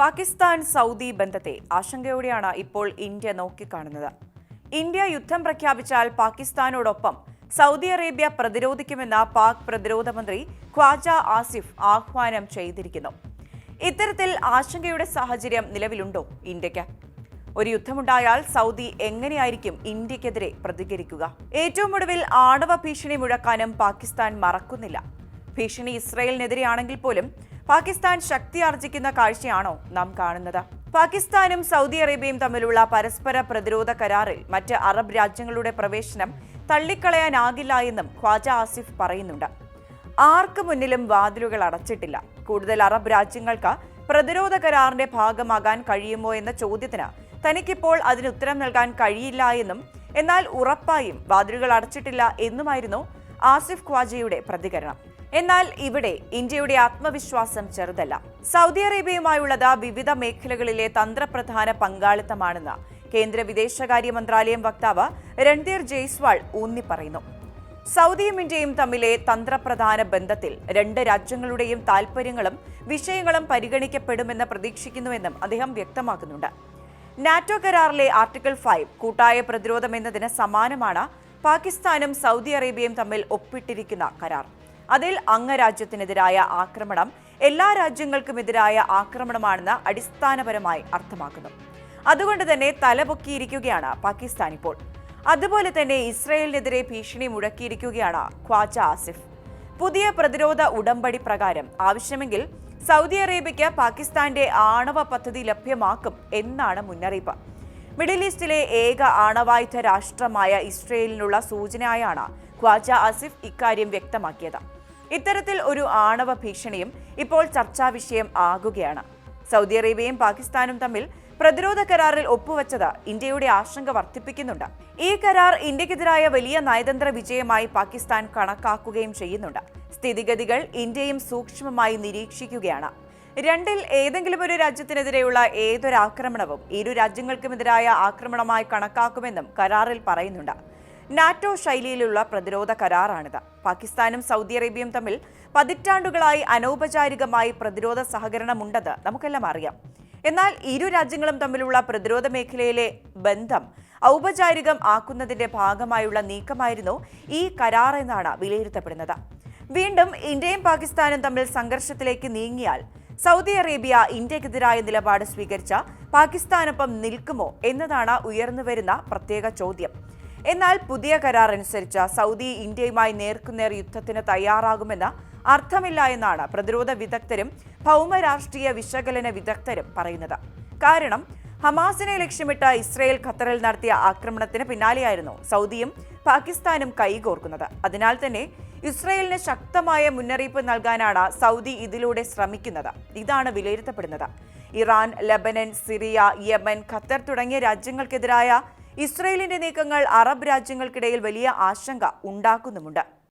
Pakistan Saudi ബന്ധത്തെ ആശങ്കയോടെയാണ് ഇപ്പോൾ India നോക്കിക്കാണുന്നത്. ഇന്ത്യ യുദ്ധം പ്രഖ്യാപിച്ചാൽ പാകിസ്ഥാനോടൊപ്പം സൗദി അറേബ്യ പ്രതിരോധിക്കുമെന്ന് പാക് പ്രതിരോധ മന്ത്രി ഖ്വാജ ആസിഫ് ആഹ്വാനം ചെയ്തിരിക്കുന്നു. ഇത്തരത്തിൽ ആശങ്കയുടെ സാഹചര്യം നിലവിലുണ്ടോ ഇന്ത്യയ്ക്ക് ഒരു യുദ്ധമുണ്ടായാൽ സൗദി എങ്ങനെയായിരിക്കും ഇന്ത്യക്കെതിരെ പ്രതികരിക്കുക? ഏറ്റവും ഒടുവിൽ ആണവ ഭീഷണി മുഴക്കാനും പാകിസ്ഥാൻ മറക്കുന്നില്ല. ഭീഷണി ഇസ്രയേലിനെതിരെയാണെങ്കിൽ പോലും പാകിസ്ഥാൻ ശക്തി ആർജിക്കുന്ന കാഴ്ചയാണോ നാം കാണുന്നത്? പാകിസ്ഥാനും സൗദി അറേബ്യയും തമ്മിലുള്ള പരസ്പര പ്രതിരോധ കരാറിൽ മറ്റ് അറബ് രാജ്യങ്ങളുടെ പ്രവേശനം തള്ളിക്കളയാനാകില്ല എന്നും ഖ്വാജ ആസിഫ് പറയുന്നുണ്ട്. ആർക്ക് മുന്നിലും വാതിലുകൾ അടച്ചിട്ടില്ല. കൂടുതൽ അറബ് രാജ്യങ്ങൾക്ക് പ്രതിരോധ കരാറിന്റെ ഭാഗമാകാൻ കഴിയുമോ എന്ന ചോദ്യത്തിന് തനിക്കിപ്പോൾ അതിന് ഉത്തരം നൽകാൻ കഴിയില്ല എന്നും എന്നാൽ ഉറപ്പായും വാതിലുകൾ അടച്ചിട്ടില്ല എന്നുമായിരുന്നു ആസിഫ് ഖ്വാജയുടെ പ്രതികരണം. എന്നാൽ ഇവിടെ ഇന്ത്യയുടെ ആത്മവിശ്വാസം ചെറുതല്ല. സൗദി അറേബ്യയുമായുള്ളത് വിവിധ മേഖലകളിലെ തന്ത്രപ്രധാന പങ്കാളിത്തമാണെന്ന് കേന്ദ്ര വിദേശകാര്യ മന്ത്രാലയം വക്താവ് രൺധീർ ജയ്സ്വാൾ ഊന്നി പറയുന്നു സൗദിയും ഇന്ത്യയും തമ്മിലെ തന്ത്രപ്രധാന ബന്ധത്തിൽ രണ്ട് രാജ്യങ്ങളുടെയും താൽപര്യങ്ങളും വിഷയങ്ങളും പരിഗണിക്കപ്പെടുമെന്ന് പ്രതീക്ഷിക്കുന്നുവെന്നും അദ്ദേഹം വ്യക്തമാക്കുന്നുണ്ട്. നാറ്റോ കരാറിലെ ആർട്ടിക്കിൾ ഫൈവ് കൂട്ടായ പ്രതിരോധം എന്നതിന് സമാനമാണ് പാകിസ്ഥാനും സൗദി അറേബ്യയും തമ്മിൽ ഒപ്പിട്ടിരിക്കുന്ന കരാർ. അതിൽ അംഗരാജ്യത്തിനെതിരായ ആക്രമണം എല്ലാ രാജ്യങ്ങൾക്കുമെതിരായ ആക്രമണമാണെന്ന് അടിസ്ഥാനപരമായി അർത്ഥമാക്കുന്നു. അതുകൊണ്ട് തന്നെ തലപൊക്കിയിരിക്കുകയാണ് പാകിസ്ഥാൻ ഇപ്പോൾ. അതുപോലെ തന്നെ ഇസ്രയേലിനെതിരെ ഭീഷണി മുഴക്കിയിരിക്കുകയാണ് ഖ്വാജ ആസിഫ്. പുതിയ പ്രതിരോധ ഉടമ്പടി പ്രകാരം ആവശ്യമെങ്കിൽ സൗദി അറേബ്യയ്ക്ക് പാകിസ്ഥാന്റെ ആണവ പദ്ധതി ലഭ്യമാക്കും എന്നാണ് മുന്നറിയിപ്പ്. മിഡിൽ ഈസ്റ്റിലെ ഏക ആണവായുധ രാഷ്ട്രമായ ഇസ്രയേലിനുള്ള സൂചനയായാണ് ഖ്വാജ ആസിഫ് ഇക്കാര്യം വ്യക്തമാക്കിയത്. ഇത്തരത്തിൽ ഒരു ആണവ ഭീഷണിയും ഇപ്പോൾ ചർച്ചാ വിഷയം ആകുകയാണ്. സൗദി അറേബ്യയും പാകിസ്ഥാനും തമ്മിൽ പ്രതിരോധ കരാറിൽ ഒപ്പുവച്ചത് ഇന്ത്യയുടെ ആശങ്ക വർദ്ധിപ്പിക്കുന്നുണ്ട്. ഈ കരാർ ഇന്ത്യക്കെതിരായ വലിയ നയതന്ത്ര വിജയമായി പാകിസ്ഥാൻ കണക്കാക്കുകയും ചെയ്യുന്നുണ്ട്. സ്ഥിതിഗതികൾ ഇന്ത്യയും സൂക്ഷ്മമായി നിരീക്ഷിക്കുകയാണ്. രണ്ടിൽ ഏതെങ്കിലും ഒരു രാജ്യത്തിനെതിരെയുള്ള ഏതൊരാക്രമണവും ഇരു രാജ്യങ്ങൾക്കുമെതിരായ ആക്രമണമായി കണക്കാക്കുമെന്നും കരാറിൽ പറയുന്നുണ്ട്. നാറ്റോ ശൈലിയിലുള്ള പ്രതിരോധ കരാറാണിത്. പാകിസ്ഥാനും സൗദി അറേബ്യയും തമ്മിൽ പതിറ്റാണ്ടുകളായി അനൗപചാരികമായി പ്രതിരോധ സഹകരണമുണ്ടെന്ന് നമുക്കെല്ലാം അറിയാം. എന്നാൽ ഇരു രാജ്യങ്ങളും തമ്മിലുള്ള പ്രതിരോധ മേഖലയിലെ ബന്ധം ഔപചാരികം ആക്കുന്നതിന്റെ ഭാഗമായുള്ള നീക്കമായിരുന്നു ഈ കരാർ എന്നാണ് വിലയിരുത്തപ്പെടുന്നത്. വീണ്ടും ഇന്ത്യയും പാകിസ്ഥാനും തമ്മിൽ സംഘർഷത്തിലേക്ക് നീങ്ങിയാൽ സൗദി അറേബ്യ ഇന്ത്യക്കെതിരായ നിലപാട് സ്വീകരിച്ച പാകിസ്ഥാനൊപ്പം നിൽക്കുമോ എന്നതാണ് ഉയർന്നുവരുന്ന പ്രത്യേക ചോദ്യം. എന്നാൽ പുതിയ കരാർ അനുസരിച്ച് സൗദി ഇന്ത്യയുമായി നേർക്കുനേർ യുദ്ധത്തിന് തയ്യാറാകുമെന്ന് അർത്ഥമില്ല എന്നാണ് പ്രതിരോധ വിദഗ്ധരും ഭൗമരാഷ്ട്രീയ വിശകലന വിദഗ്ധരും പറയുന്നത്. കാരണം ഹമാസിനെ ലക്ഷ്യമിട്ട് ഇസ്രയേൽ ഖത്തറിൽ നടത്തിയ ആക്രമണത്തിന് പിന്നാലെയായിരുന്നു സൗദിയും പാകിസ്ഥാനും കൈകോർക്കുന്നത്. അതിനാൽ തന്നെ ഇസ്രയേലിന് ശക്തമായ മുന്നറിയിപ്പ് നൽകാനാണ് സൗദി ഇതിലൂടെ ശ്രമിക്കുന്നത്. ഇതാണ് വിലയിരുത്തപ്പെടുന്നത്. Iran Lebanon Syria Yemen Qatar തുടങ്ങിയ രാജ്യങ്ങൾക്കെതിരായ ഇസ്രയേലിന്റെ നീക്കങ്ങൾ അറബ് രാജ്യങ്ങൾക്കിടയിൽ വലിയ ആശങ്ക ഉണ്ടാക്കുന്നുമുണ്ട്.